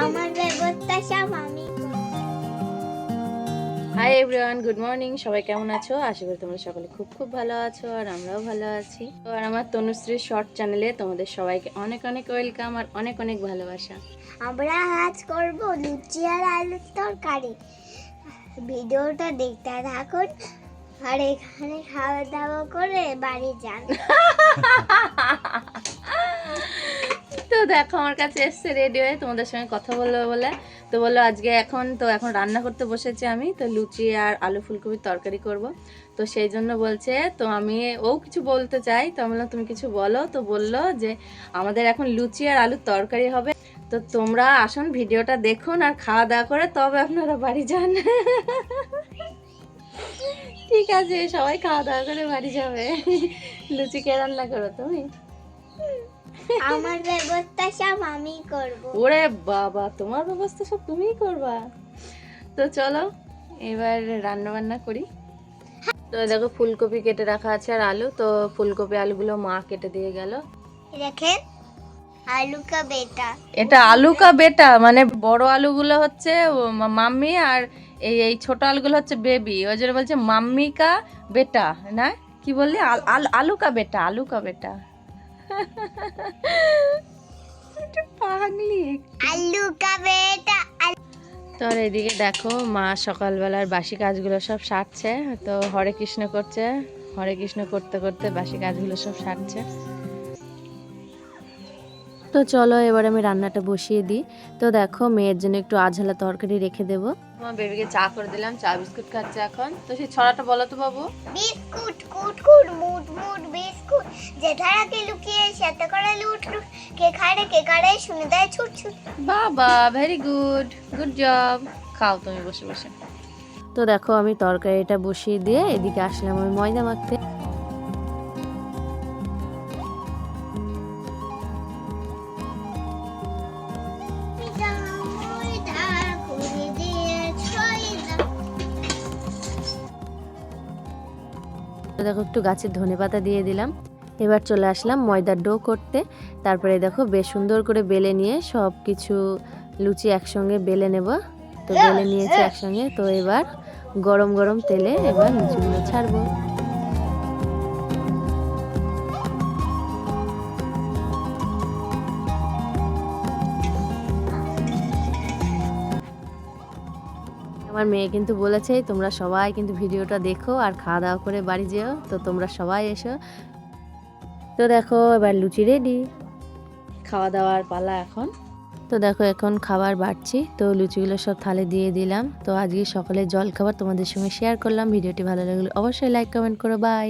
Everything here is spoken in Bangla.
আমার ব্যবস্থা সব আমি হাই এভরিওয়ান গুড মর্নিং সবাই কেমন আছো? আশা করি তোমরা সকলে খুব খুব ভালো আছো আর আমরাও ভালো আছি। তো আর আমার তনুশ্রী শর্ট চ্যানেলে তোমাদের সবাইকে অনেক অনেক ওয়েলকাম আর অনেক অনেক ভালোবাসা। আমরা আজ করব লুচি আর আলুর তরকারি। ভিডিওটা দেখতে থাকুন আর এখানে খাওয়া দাওয়া করে বাড়ি যান। দেখো, আমার কাছে এসছে রেডি হয়ে তোমাদের সঙ্গে কথা বলব বলে। তো বলল, আজকে এখন তো এখন রান্না করতে বসেছি আমি, তো লুচি আর আলু ফুলকপির তরকারি করব। তো সেই জন্য বলছে, তো আমি, ও কিছু বলতে চাই। তো আমি তুমি কিছু বলো? তো বলল যে, আমাদের এখন লুচি আর আলুর তরকারি হবে। তো তোমরা আসুন, ভিডিওটা দেখুন আর খাওয়া দাওয়া করে তবে আপনারা বাড়ি যান। ঠিক আছে, সবাই খাওয়া দাওয়া করে বাড়ি যাবে। লুচি কে রান্না করো তুমি? আমার ব্যবস্থা সব আমি করব। ওরে বাবা তোমার ব্যবস্থা সব তুমিই করবা। তো চলো এবার রান্না বান্না করি। তো দেখো ফুলকপি কেটে রাখা আছে আর আলু। তো ফুলকপি আলুগুলো মা কেটে দিয়ে গেল। দেখেন আলু কা বেটা। এটা আলু কা বেটা মানে বড় আলুগুলো হচ্ছে মাম্মি আর এই এই ছোট আলুগুলো হচ্ছে বেবি। ওই জন্য বলছে মাম্মি কা বেটা না? কি বললি? আল- কা বেটা আলু কা বেটা। তো এদিকে দেখো মা সকালবেলার বাসি কাজগুলো সব সারছে। তো হরে কৃষ্ণ করছে হরে কৃষ্ণ করতে করতে বাসি কাজগুলো সব সারছে। তো চলো এবার আমি রান্নাটা বসিয়ে দিই। তো দেখো মেয়ের জন্য একটু আঝালা তরকারি রেখে দেবো। আমার বেবিকে চা করে দিলাম চা বিস্কুট খাচ্ছে এখন। তো সেই ছড়াটা বলো তো বাবু। বিস্কুট কুট কুট মুট মুট বিস্কুট জেঠারাকে লুকিয়ে সাথে করে লুট লুট কে খায় রে কে কারে শুনে দেয় ছুট ছুট। বাবা ভেরি গুড গুড জব খাও তুমি বসে বসে। তো দেখো আমি তরকারিটা বসিয়ে দিয়ে এদিকে আসলাম আমি ময়দা মাখতে। দেখো একটু গাছের ধনে পাতা দিয়ে দিলাম। এবার চলে আসলাম ময়দার ডো করতে। তারপরে দেখো বেশ সুন্দর করে বেলে নিয়ে সব কিছু লুচি একসঙ্গে বেলে নেব। তো বেলে নিয়েছি একসঙ্গে। তো এবার গরম গরম তেলে এবার লুচিগুলো ছাড়বো। আমার মেয়ে কিন্তু বলেছে, তোমরা সবাই কিন্তু ভিডিওটা দেখো আর খাওয়া দাওয়া করে বাড়ি যেও। তো তোমরা সবাই এসো। তো দেখো, এবার লুচি রেডি খাওয়া দাওয়ার পালা এখন। তো দেখো, এখন খাবার বাড়ছি। তো লুচিগুলো সব থালে দিয়ে দিলাম। তো আজকে সকালে জল খাবার তোমাদের সঙ্গে শেয়ার করলাম। ভিডিওটি ভালো লাগলে অবশ্যই লাইক কমেন্ট করো। বাই